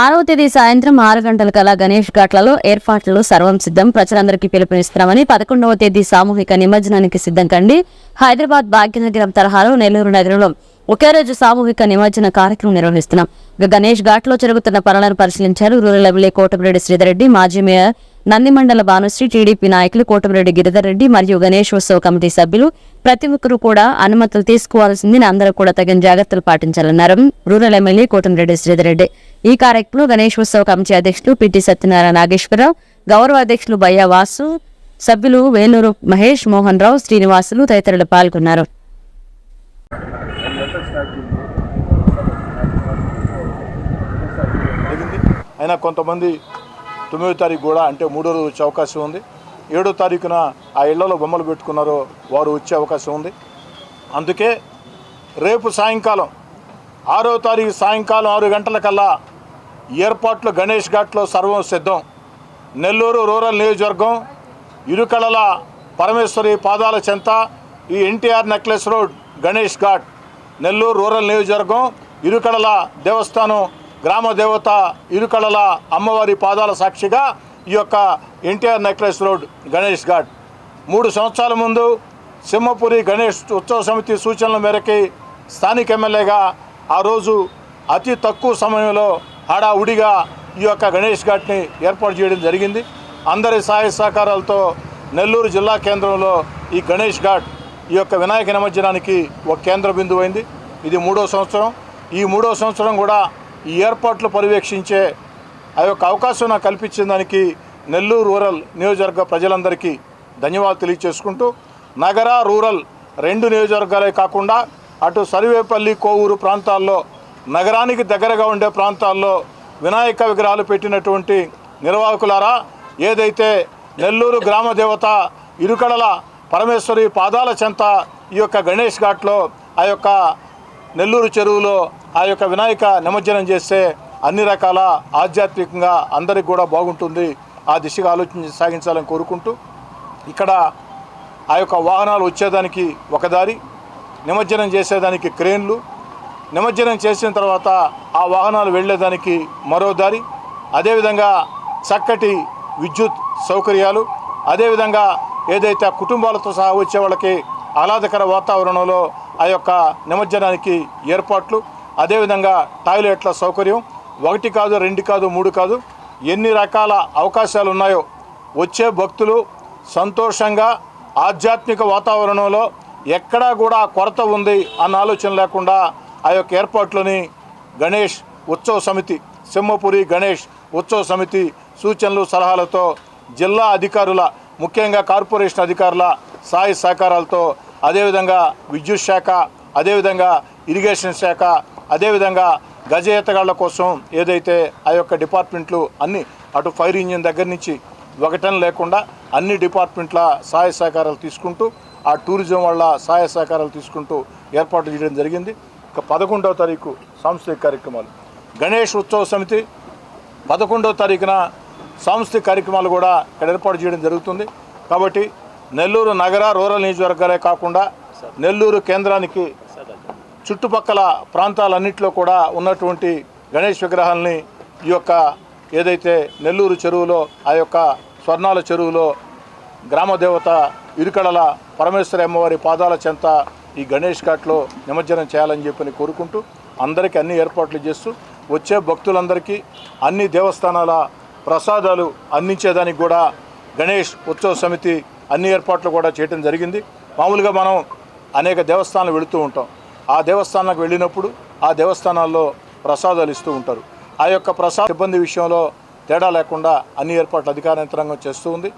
ఆరవ తేదీ సాయంత్రం ఆరు గంటల కల గణేష్ ఘాట్లలో ఏర్పాట్లు సర్వం సిద్ధం. ప్రజలందరికీ పిలుపునిస్తున్నామని పదకొండవ తేదీ సామూహిక నిమజ్జనానికి సిద్ధం కండి. హైదరాబాద్ భాగ్యనగరం తరహాలో నెల్లూరు నగరంలో ఒకే రోజు సామూహిక నిమజ్జన కార్యక్రమం నిర్వహిస్తున్నాం. గణేష్ ఘాట్లో జరుగుతున్న పనులను పరిశీలించారు రూరల్ ఎమ్మెల్యే కోటమిరెడ్డి శ్రీధర్రెడ్డి మాజీ మేయర్ నందిమండల భానుశ్రీ టీడీపీ నాయకులు కోటమిరెడ్డి గిరిధర్ రెడ్డి మరియు గణేష్ ఉత్సవ కమిటీ సభ్యులు ప్రతి ఒక్కరూ కూడా అనుమతులు తీసుకోవాల్సింది అందరూ కూడా తగిన జాగ్రత్తలు పాటించాలన్నారు. Rural MLA Kotamreddy Sridhar Reddy. ఈ కార్యక్రమంలో గణేష్ కమిటీ అధ్యక్షులు పిటి సత్యనారాయణ నాగేశ్వరరావు గౌరవ అధ్యక్షులు బయ్యా వాసు సభ్యులు వేలూరు మహేష్ మోహన్ రావు శ్రీనివాసులు తదితరులు పాల్గొన్నారు. అయినా కొంతమంది తొమ్మిదో తారీఖు కూడా అంటే మూడో రోజు వచ్చే అవకాశం ఉంది. ఏడో తారీఖున ఆ ఇళ్ళలో బొమ్మలు పెట్టుకున్నారో వారు వచ్చే అవకాశం ఉంది. అందుకే రేపు సాయంకాలం ఆరో తారీఖు సాయంకాలం ఆరు గంటలకల్లా ఏర్పాట్లు గణేష్ ఘాట్లో సర్వం సిద్ధం. నెల్లూరు రూరల్ నియోజకవర్గం ఇరుకళల పరమేశ్వరి పాదాల చెంత ఈ NTR necklace road Ganesh ghat Nellore rural నియోజకవర్గం ఇరుకళల దేవస్థానం గ్రామ దేవత ఇరుకళల అమ్మవారి పాదాల సాక్షిగా ఈ యొక్క NTR necklace road Ganesh ghat. మూడు సంవత్సరాల ముందు సింహపురి గణేష్ ఉత్సవ సమితి సూచనల మేరకి స్థానిక ఎమ్మెల్యేగా ఆ రోజు అతి తక్కువ సమయంలో హడావుడిగా ఈ యొక్క గణేష్ ఘాట్ని ఏర్పాటు చేయడం జరిగింది. అందరి సహాయ సహకారాలతో నెల్లూరు జిల్లా కేంద్రంలో ఈ గణేష్ ఘాట్ ఈ యొక్క వినాయక నిమజ్జనానికి ఒక కేంద్ర బిందువు అయింది ఇది మూడో సంవత్సరం. ఈ మూడో సంవత్సరం కూడా ఈ ఏర్పాట్లు పర్యవేక్షించే ఆ యొక్క అవకాశం నాకు కల్పించిన దానికి నెల్లూరు రూరల్ నియోజకవర్గ ప్రజలందరికీ ధన్యవాదాలు తెలియచేసుకుంటూ నగర రూరల్ రెండు నియోజకవర్గాలే కాకుండా అటు సర్వేపల్లి కోవూరు ప్రాంతాల్లో నగరానికి దగ్గరగా ఉండే ప్రాంతాల్లో వినాయక విగ్రహాలు పెట్టినటువంటి నిర్వాహకులారా ఏదైతే నెల్లూరు గ్రామ దేవత ఇరుకడల పరమేశ్వరి పాదాల చెంత ఈ యొక్క గణేష్ ఘాట్లో ఆ యొక్క నెల్లూరు చెరువులో ఆ యొక్క వినాయక నిమజ్జనం చేస్తే అన్ని రకాల ఆధ్యాత్మికంగా అందరికి కూడా బాగుంటుంది. ఆ దిశగా ఆలోచన సాగించాలని కోరుకుంటూ ఇక్కడ ఆ యొక్క వాహనాలు వచ్చేదానికి ఒక దారి నిమజ్జనం చేసేదానికి క్రేన్లు నిమజ్జనం చేసిన తర్వాత ఆ వాహనాలు వెళ్ళేదానికి మరో దారి అదేవిధంగా చక్కటి విద్యుత్ సౌకర్యాలు అదేవిధంగా ఏదైతే ఆ కుటుంబాలతో సహా వచ్చే వాళ్ళకి ఆహ్లాదకర వాతావరణంలో ఆ యొక్క నిమజ్జనానికి ఏర్పాట్లు. అదేవిధంగా టాయిలెట్ల సౌకర్యం. ఒకటి కాదు రెండు కాదు మూడు కాదు. ఎన్ని రకాల అవకాశాలు ఉన్నాయో వచ్చే భక్తులు సంతోషంగా ఆధ్యాత్మిక వాతావరణంలో ఎక్కడా కూడా కొరత ఉంది అన్న ఆలోచన లేకుండా ఆ యొక్క ఏర్పాట్లని గణేష్ ఉత్సవ సమితి సింహపురి గణేష్ ఉత్సవ సమితి సూచనలు సలహాలతో జిల్లా అధికారుల ముఖ్యంగా కార్పొరేషన్ అధికారుల సాయి సహకారాలతో అదేవిధంగా విద్యుత్ శాఖ అదేవిధంగా ఇరిగేషన్ శాఖ అదేవిధంగా గజ ఈతగాళ్ళ కోసం ఏదైతే ఆ యొక్క డిపార్ట్మెంట్లు అన్ని అటు ఫైర్ ఇంజిన్ దగ్గర నుంచి ఒకటని లేకుండా అన్ని డిపార్ట్మెంట్ల సహాయ సహకారాలు తీసుకుంటూ ఆ టూరిజం వల్ల సహాయ సహకారాలు తీసుకుంటూ ఏర్పాటు చేయడం జరిగింది. ఇక పదకొండవ తారీఖు సాంస్కృతిక కార్యక్రమాలు. గణేష్ ఉత్సవ సమితి పదకొండవ తారీఖున సాంస్కృతిక కార్యక్రమాలు కూడా ఇక్కడ ఏర్పాటు చేయడం జరుగుతుంది. కాబట్టి నెల్లూరు నగర రూరల్ నియోజకవర్గాలే కాకుండా నెల్లూరు కేంద్రానికి చుట్టుపక్కల ప్రాంతాలన్నింటిలో కూడా ఉన్నటువంటి గణేష్ విగ్రహాలని ఈ యొక్క ఏదైతే నెల్లూరు చెరువులో ఆ యొక్క స్వర్ణాల చెరువులో గ్రామదేవత ఇరుకడల పరమేశ్వర అమ్మవారి పాదాల చెంత ఈ గణేష్ ఘాట్లో నిమజ్జనం చేయాలని చెప్పని కోరుకుంటూ అందరికీ అన్ని ఏర్పాట్లు చేస్తూ వచ్చే భక్తులందరికీ అన్ని దేవస్థానాల ప్రసాదాలు అందించేదానికి కూడా గణేష్ ఉత్సవ సమితి అన్ని ఏర్పాట్లు కూడా చేయడం జరిగింది. మామూలుగా మనం అనేక దేవస్థానాలు వెళుతూ ఉంటాం. ఆ దేవస్థానాలకు వెళ్ళినప్పుడు ఆ దేవస్థానాల్లో ప్రసాదాలు ఇస్తూ ఉంటారు. ఆ యొక్క ప్రసాద సిబ్బంది విషయంలో తేడా లేకుండా అన్ని ఏర్పాట్లు అధికార యంత్రాంగం చేస్తూ ఉంది.